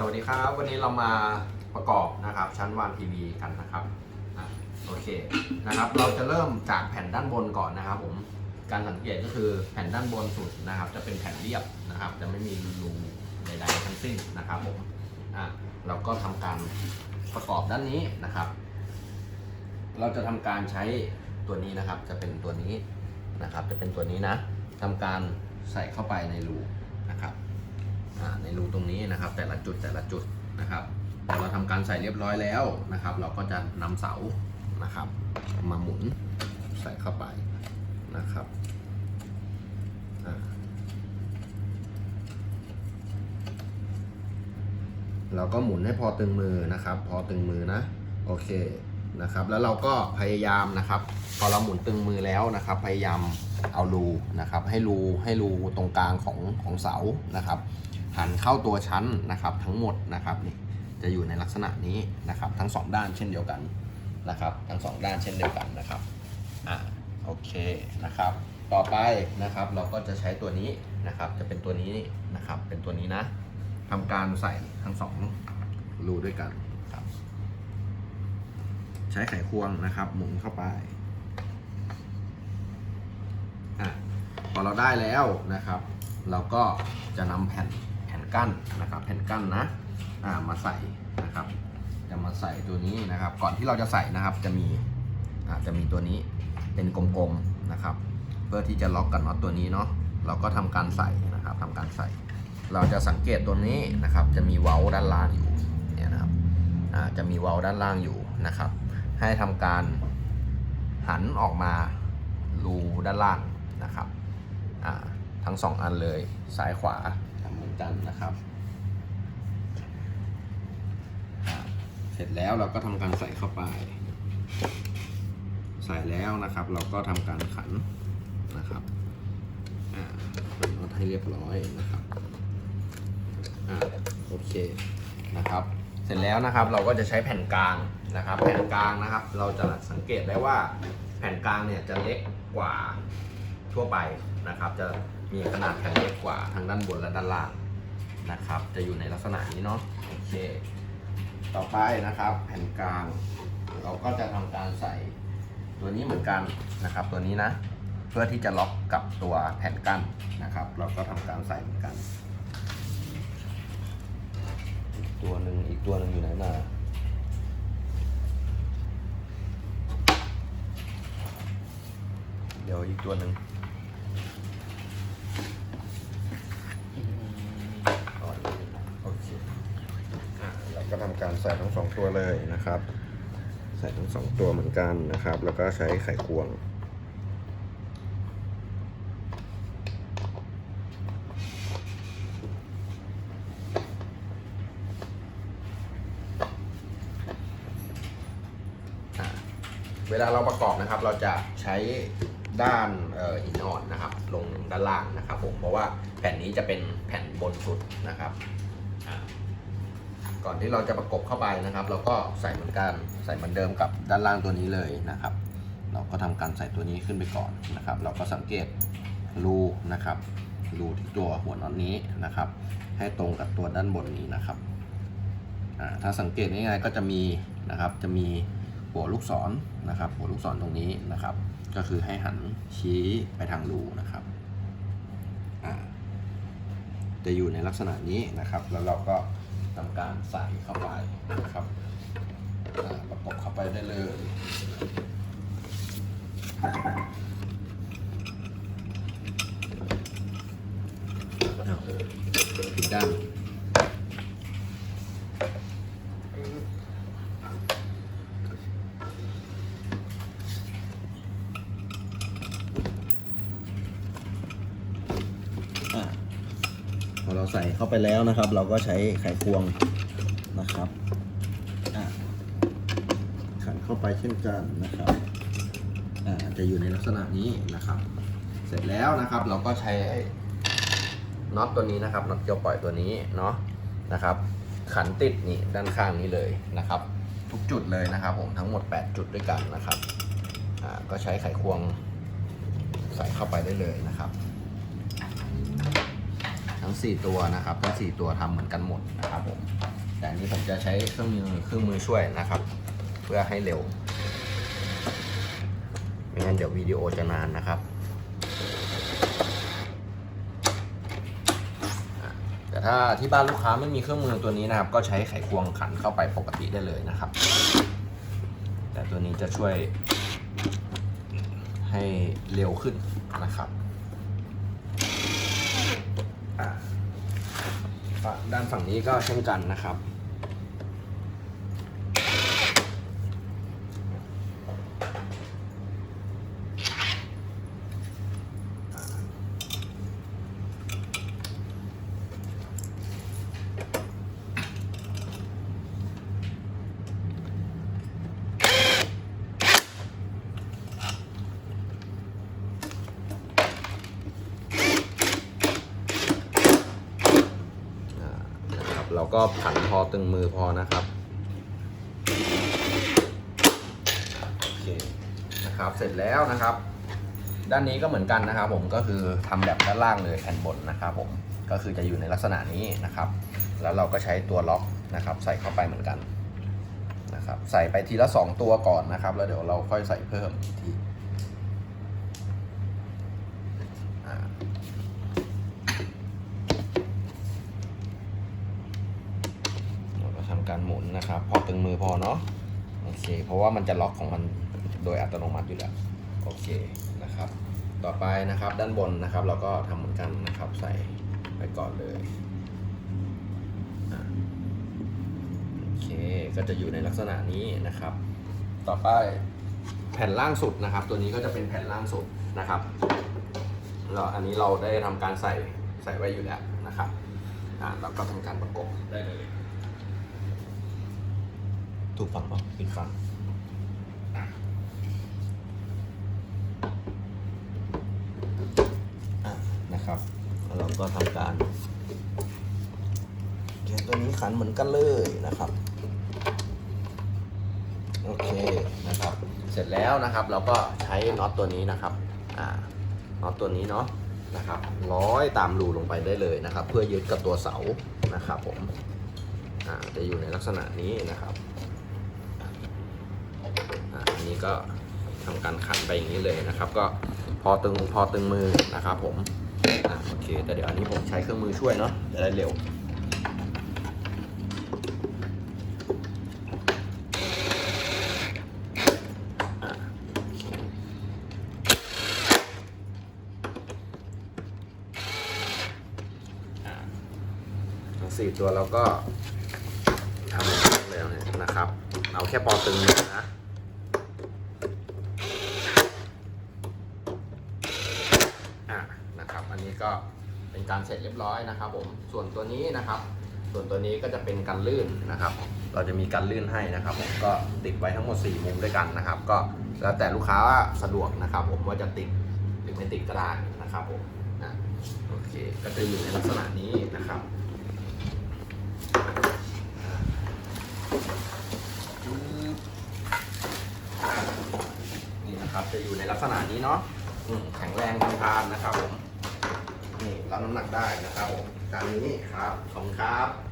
สวัสดีครับ วันนี้เรามาประกอบนะครับชั้นวางทีวีกันนะครับอะโอเคนะครับ เราจะเริ่มจากแผ่นด้านบนก่อนนะครับ ผมการสังเกตก็คือแผ่นด้านบนสุดนะครับ จะเป็นแผ่นเรียบนะครับ จะไม่มีรูใดๆทั้งสิ้นนะครับผมอะเราก็ทำการประกอบด้านนี้นะครับ เราจะทำการใช้ตัวนี้นะครับ จะเป็นตัวนี้นะครับ จะเป็นตัวนี้นะทำการใส่เข้าไปในรูนะครับ ในรูตรงนี้นะครับ แต่ละจุดแต่ละจุดนะครับพอเราทำการใส่เรียบร้อยแล้วนะครับ เราก็จะนำเสานะครับ มาหมุนใส่เข้าไปนะครับเราก็หมุนให้พอตึงมือนะครับ พอตึงมือนะโอเคนะครับ แล้วเราก็พยายามนะครับ พอเราหมุนตึงมือแล้วนะครับ พยายามเอารูนะครับ ให้รูให้รูตรงกลางของของเสานะครับ หันเข้าตัวชั้นนะครับทั้งหมดนะครับนี่จะอยู่ในลักษณะนี้นะครับทั้งสองด้านเช่นเดียวกันนะครับ ทั้งสองด้านเช่นเดียวกันนะครับอ่าโอเคนะครับ ต่อไปนะครับเราก็จะใช้ตัวนี้นะครับจะเป็นตัวนี้นะครับเป็นตัวนี้นะทำการใส่ทั้งสองรูด้วยกันครับใช้ไขควงนะครับหมุนเข้าไปอะพอเราได้แล้วนะครับ เราก็จะนำแผ่น กั้นนะครับแผ่นกั้นนะอ่ามาใส่นะครับ จะมาใส่ตัวนี้นะครับ ก่อนที่เราจะใส่นะครับจะมีอ่าจะมีตัวนี้เป็นกลมๆนะครับ เพื่อที่จะล็อกกับน็อตตัวนี้เนาะเราก็ทำการใส่นะครับทำการใส่ เราจะสังเกตตัวนี้นะครับ จะมีเว้าด้านล่างอยู่เนี่ยนะครับอ่าจะมีเว้าด้านล่างอยู่นะครับ ให้ทำการหันออกมารูด้านล่างนะครับอ่าทั้งสองอันเลยซ้ายขวา กันนะครับ เสร็จแล้วเราก็ทำการใส่เข้าไป ใส่แล้วนะครับ เราก็ทำการขันนะครับอ่าเป็นน็อตให้เรียบร้อยนะครับอ่าโอเคนะครับ เสร็จแล้วนะครับเราก็จะใช้แผ่นกลางนะครับ แผ่นกลางนะครับ เราจะสังเกตได้ว่าแผ่นกลางเนี่ยจะเล็กกว่าทั่วไปนะครับ จะมีขนาดแผ่นเล็กกว่าทางด้านบนและด้านล่าง นะครับ จะอยู่ในลักษณะนี้เนาะโอเค ต่อไปนะครับ แผ่นกลาง เราก็จะทำการใส่ตัวนี้เหมือนกันนะครับ ตัวนี้นะ เพื่อที่จะล็อกกับตัวแผ่นกั้นนะครับ เราก็ทำการใส่เหมือนกัน ตัวหนึ่งอีกตัวหนึ่งอยู่ไหนน่ะเดี๋ยวอีกตัวหนึ่งโอเคอะเรา ก็ทำการใส่ทั้งสองตัวเลยนะครับ ใส่ทั้งสองตัวเหมือนกันนะครับ แล้วก็ใช้ไขควงเวลาเราประกอบนะครับเราจะใช้ด้านหินอ่อนนะครับ ลงด้านล่างนะครับผมเพราะว่าแผ่นนี้จะเป็นแผ่นบนสุดนะครับ ก่อนที่เราจะประกบเข้าไปนะครับ เราก็ใส่เหมือนกันใส่เหมือนเดิมกับด้านล่างตัวนี้เลยนะครับ เราก็ทำการใส่ตัวนี้ขึ้นไปก่อนนะครับ เราก็สังเกตรูนะครับรูที่ตัวหัวน็อตนี้นะครับ ให้ตรงกับตัวด้านบนนี้นะครับถ้าสังเกตง่ายๆก็จะมีนะครับจะมีหัวลูกศรนะครับ หัวลูกศรตรงนี้นะครับ ก็คือให้หันชี้ไปทางรูนะครับจะอยู่ในลักษณะนี้นะครับ แล้วเราก็ ทำการใส่เข้าไปนะครับประกบเข้าไปได้เลยผิดด้าน เราใส่เข้าไปแล้วนะครับ เราก็ใช้ไขควงนะครับขันเข้าไปเช่นกันนะครับจะอยู่ในลักษณะนี้นะครับ เสร็จแล้วนะครับเราก็ใช้น็อตตัวนี้นะครับน็อตเกี่ยวปล่อยตัวนี้เนาะนะครับ ขันติดนี่ด้านข้างนี้เลยนะครับ ทุกจุดเลยนะครับผมทั้งหมด 8 จุดด้วยกันนะครับก็ใช้ไขควงใส่เข้าไปได้เลยนะครับ ทั้ง 4 ตัวนะครับทั้ง4ตัวทำเหมือนกันหมดนะครับผมแต่อันนี้ผมจะใช้เครื่องมือเครื่องมือช่วยนะครับ เพื่อให้เร็วไม่งั้นเดี๋ยววิดีโอจะนานนะครับแต่ถ้าที่บ้านลูกค้าไม่มีเครื่องมือตัวนี้นะครับ ก็ใช้ไขควงขันเข้าไปปกติได้เลยนะครับ แต่ตัวนี้จะช่วยให้เร็วขึ้นนะครับอะฝั่ง ด้านฝั่งนี้ก็เช่นกันนะครับ อ่านะครับเรา ก็ผันพอตึงมือพอนะครับโอเคนะครับเสร็จแล้วนะครับ ด้านนี้ก็เหมือนกันนะครับ ผมก็คือทำแบบด้านล่างเลยแผ่นบนนะครับ ผมก็คือจะอยู่ในลักษณะนี้นะครับ แล้วเราก็ใช้ตัวล็อกนะครับ ใส่เข้าไปเหมือนกันนะครับ ใส่ไปทีละ 2 ตัวก่อนนะครับ แล้วเดี๋ยวเราค่อยใส่เพิ่มทีอ่า เราก็ทำการหมุ นะครับ พอตึงมือพอเนาะโอเค เพราะว่ามันจะล็อกของมันโดยอัตโนมัติอยู่แล้วโอเคนะครับ ต่อไปนะครับด้านบนนะครับ เราก็ทำเหมือนกันนะครับใส่ไปก่อนเลยโอเคก็จะอยู่ในลักษณะนี้นะครับ ต่อไปแผ่นล่างสุดนะครับ ตัวนี้ก็จะเป็นแผ่นล่างสุดนะครับแล้วอันนี้เราได้ทำการใส่ใส่ไว้อยู่แล้วนะครับ อ่าเราก็ทำการประกบได้เลย ถูกฝังเปล่าผิดฝั่งอะนะครับแล้วเราก็ทำการเขียนตัวนี้ขันเหมือนกันเลยนะครับโอเคนะครับ เสร็จแล้วนะครับ เราก็ใช้น็อตตัวนี้นะครับอ่าน็อตตัวนี้เนาะนะครับร้อยตามรูลงไปได้เลยนะครับ เพื่อยึดกับตัวเสานะครับผมอ่าจะอยู่ในลักษณะนี้นะครับ นี้ก็ทำการขันไปอย่างนี้เลยนะครับ ก็พอตึงพอตึงมือนะครับ ผมโอเค แต่เดี๋ยวอันนี้ผมใช้เครื่องมือช่วยเนาะจะได้เร็วอะโอเคอะทั้งสี่ตัวเราก็ทำแบบนี้เลยนะครับ เอาแค่พอตึงมือนะ อะนะครับ อันนี้ ก็เป็นการเสร็จเรียบร้อยนะครับผมส่วนตัวนี้นะครับ ส่วนตัวนี้ก็จะเป็นกันลื่นนะครับ เราจะมีกันลื่นให้นะครับ ผมก็ติดไว้ทั้งหมด 4 มุมด้วยกันนะครับ ก็แล้วแต่ลูกค้าสะดวกนะครับ ผมว่าจะติดหรือไม่ติดก็ได้นะครับผมนะโอเคก็จะอยู่ในลักษณะนี้นะครับนี่นะครับจะอยู่ในลักษณะนี้เนาะแข็งแรงทนทานนะครับผม รับน้ำหนักได้นะครับผมการนี้ครับขอบคุณครับ